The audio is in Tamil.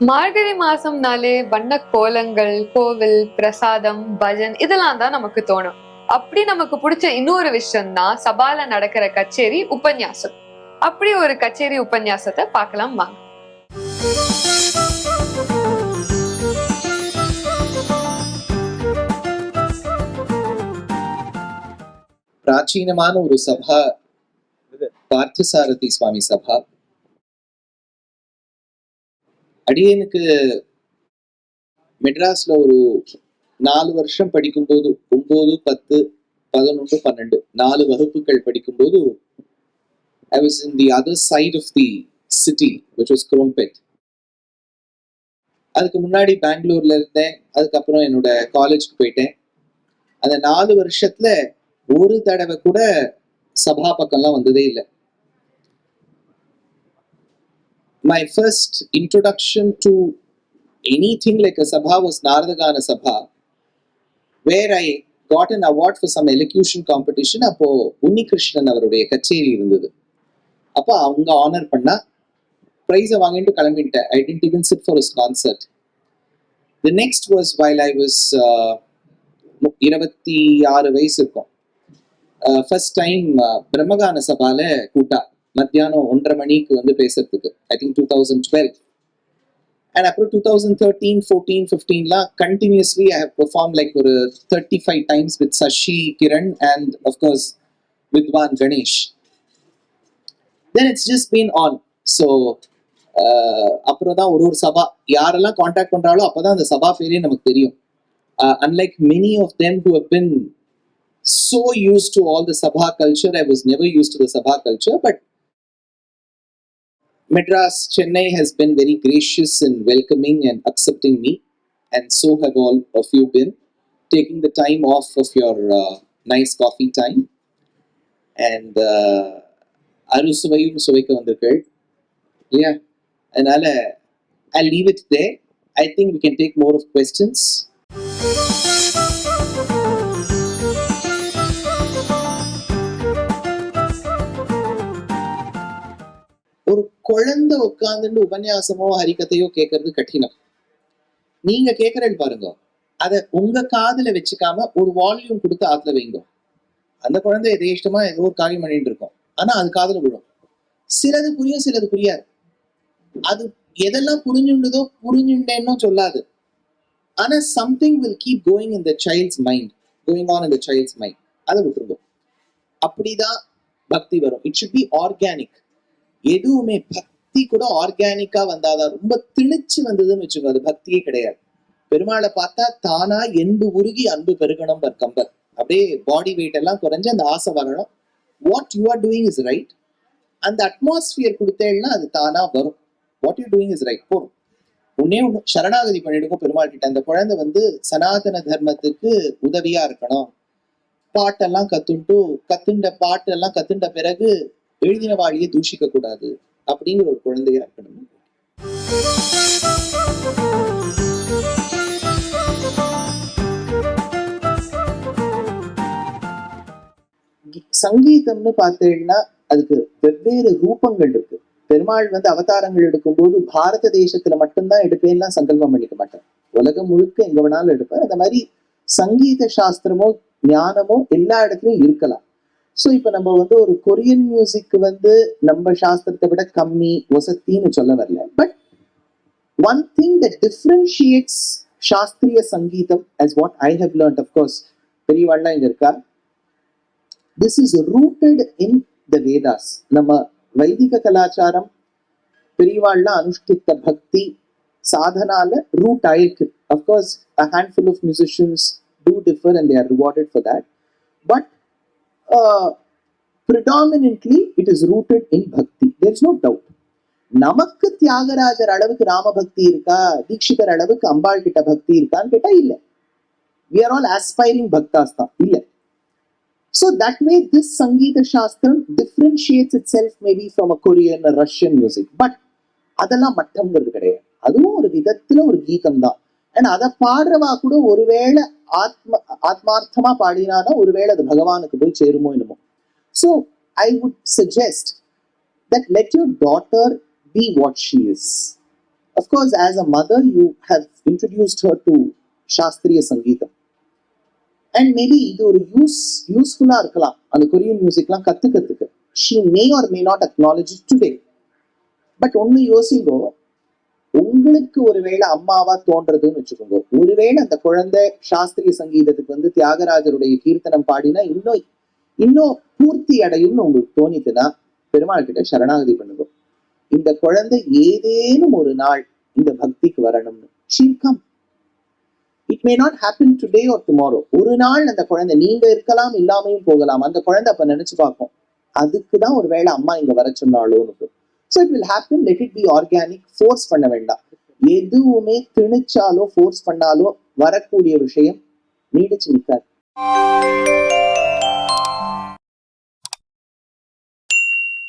மார்கழி மாசம்னாலே வண்ண கோலங்கள் கோவில் பிரசாதம் பஜன் இதெல்லாம் தான் நமக்கு தோணும். அப்படி நமக்கு பிடிச்ச இன்னொரு விஷயம் தான் சபால நடக்கிற கச்சேரி உபன்யாசம். அப்படி ஒரு கச்சேரி உபன்யாசத்தை பார்க்கலாம் வாங்க. பிராச்சீனமான ஒரு சபா பார்த்தசாரதி சுவாமி சபா. அடியனுக்கு மெட்ராஸ்ல ஒரு நாலு வருஷம் படிக்கும்போது ஒன்பது பத்து பதினொன்று பன்னெண்டு நாலு வகுப்புகள் படிக்கும்போது I was in the other side of the city which was Chromepet அதுக்கு முன்னாடி பெங்களூர்ல இருந்தேன் அதுக்கப்புறம் என்னோட காலேஜ்க்கு போயிட்டேன். அந்த நாலு வருஷத்துல ஒரு தடவை கூட சபா பக்கம்லாம் வந்ததே இல்லை. My first introduction to anything like a sabha was Naradagana Sabha where I got an award for some elocution competition அப்போ உன்னிகிருஷ்ணன் அவருடைய கச்சேரி இருந்தது. அப்போ அவங்க ஆனர் பண்ணா ப்ரைஸை வாங்கிட்டு கிளம்பிட்டேன். I tend for sit for the next the while I while uh, இருபத்தி ஆறு வயசு இருக்கும். ஃபர்ஸ்ட் டைம் பிரம்மகான சபால கூட்டா. மத்தியானம் ஒன்றரை மணிக்கு வந்து பேசுறதுக்கு. I think two thousand twelve and அப்புறம் two thousand thirteen fourteen ஃபிஃப்டீன்லாம் continuously I have perform like ஒரு thirty five times with Shashi Kiran and of course Vidwan Ganesh then it's just been on so அப்புறம் தான் ஒரு ஒரு சபா. யாரெல்லாம் காண்டாக்ட் அப்போ தான் அந்த சபா பேரே நமக்கு தெரியும். Unlike many of them who have been so used to all the Sabha culture. I was never used to the Sabha culture, but Madras, Chennai has been very gracious in welcoming and accepting me, and so have all of you been, taking the time off of your uh, nice coffee time. And uh, Arusuvayum Yeah, and I'll, uh, I'll leave it there. I think we can take more of questions. குழந்தை உட்காந்துட்டு உபன்யாசமோ ஹரிக்கத்தையோ கேட்கறது கடினம். நீங்க கேட்கறேன்னு பாருங்க. அத உங்க காதுல வச்சுக்காம ஒரு வால்யூம் கொடுத்து ஆத்துல வைங்க. அந்த குழந்தை எதே இஷ்டமா ஏதோ ஒரு காரியம் பண்ணிட்டு இருக்கும். ஆனா அது காதுல விழும். சிலது புரியும் சிலது புரியாது. அது எதெல்லாம் புரிஞ்சுண்டதோ புரிஞ்சுண்டேன்னு சொல்லாது. ஆனா something will keep going in the child's mind going on in the child's mind அதை விட்டுருவோம் அப்படிதான் பக்தி வரும். இட் சுட் பி ஆர்கானிக் எதுவுமே பக்தி கூட ஆர்கானிக்கா வந்தாதான் ரொம்ப திணிச்சு வந்ததுன்னு வச்சுக்கோ அது பக்தியே கிடையாது. பெருமாளை பார்த்தா தானா என்பு உருகி அன்பு பெருகணும் பர் கம்பர். அப்படியே பாடி வெயிட் எல்லாம் குறைஞ்சு அந்த ஆசை வரணும் what you are doing is right அந்த அட்மாஸ்பியர் கொடுத்தேன்னா அது தானா வரும். What you doing is right போடும் உன்னே ஒன்று சரணாகதி பண்ணிடுங்க பெருமாள் கிட்ட. அந்த குழந்தை வந்து சனாதன தர்மத்துக்கு உதவியா இருக்கணும். பாட்டெல்லாம் கத்துண்டு கத்துண்ட பாட்டு எல்லாம் கத்துண்ட பிறகு எழுதின வாழியை தூஷிக்க கூடாது அப்படிங்கிற ஒரு குழந்தையா இருக்கணும் சங்கீதம்னு பார்த்தீங்கன்னா அதுக்கு வெவ்வேறு ரூபங்கள் இருக்கு. பெருமாள் வந்து அவதாரங்கள் எடுக்கும்போது பாரத தேசத்துல மட்டும்தான் எடுப்பேன்லாம் சங்கல்பம் பண்ணிக்க மாட்டேன் உலகம் முழுக்க எங்க வேணாலும் எடுப்பேன் அந்த மாதிரி சங்கீத சாஸ்திரமோ ஞானமோ எல்லா இடத்துலயும் இருக்கலாம். ஸோ இப்போ நம்ம வந்து ஒரு கொரியன் மியூசிக் வந்து நம்ம சாஸ்திரத்தை விட கம்மி ஒசத்தின்னு சொல்ல வரல. But one thing that differentiates சாஸ்திரிய சங்கீதம் as what I have learned of course பெரியவாள்லாம் இங்கே இருக்கா? This is rooted in the Vedas நம்ம வைதிக கலாச்சாரம் பெரியவாள்லாம் அனுஷ்டித்த பக்தி சாதனால ரூட் ஆயிருக்கு. Of course a handful of musicians do differ and they are rewarded for that but uh, predominantly it is rooted in bhakti. There's no doubt. நமக்கு தியாகராஜர் அளவுக்கு ராம பக்தி இருக்கா? தீட்சிதர் அளவுக்கு அம்பாள் கிட்ட பக்தி இருக்கான்னு கேட்டா இல்ல. வி ஆர் ஆல் ஆஸ்பைரிங் பக்தாஸ் தான். இல்ல. ஸோ தட் வே திஸ் சங்கீத சாஸ்திரம் differentiates itself maybe from a Korean Russian music but அதெல்லாம் மட்டம்ங்கிறது கிடையாது. அதுவும் ஒரு விதத்துல ஒரு கீதம் தான் அண்ட் அதை பாடுறவா கூட ஒருவேளை ஆத்ம ஆத்மார்த்தமா பாடினானா ஒருவேளை அது பகவானுக்கு போய் சேருமோ என்னமோ. So I would suggest that let your daughter be what she is Of course, as a mother, you have her her to சங்கீதம் அண்ட் மேபி இது ஒரு யூஸ் யூஸ்ஃபுல்லா இருக்கலாம். அந்த கொரியன் மியூசிக்லாம் கத்துக்கிறதுக்கு. She may or may not acknowledge today but ஒன்று யோசிங்கோ உங்களுக்கு ஒருவேளை அம்மாவா தோன்றதுன்னு வச்சுக்கோங்க. ஒருவேளை அந்த குழந்தை சாஸ்திரிய சங்கீதத்துக்கு வந்து தியாகராஜருடைய கீர்த்தனம் பாடினா இன்னும் இன்னும் பூர்த்தி அடையும்னு உங்களுக்கு தோணித்துன்னா பெருமாள் கிட்ட சரணாகதி பண்ணுங்க. இந்த குழந்தை ஏதேனும் ஒரு நாள் இந்த பக்திக்கு வரணும்னு. She'll it may not happen today or tomorrow ஒரு நாள் அந்த குழந்தை நீங்க இருக்கலாம் இல்லாமையும் போகலாம். அந்த குழந்தை அப்ப நினைச்சு பார்ப்போம். அதுக்கு தான் ஒரு வேளை அம்மா இங்க வர சொன்னாலோன்னு upset will happen let it be organic force பண்ண வேண்டாம். எதுவுமே திணிச்சாலோ ஃபோர்ஸ் பண்ணாலோ வரக்கூடிய விஷயம் நீடிச்சு நிற்காது.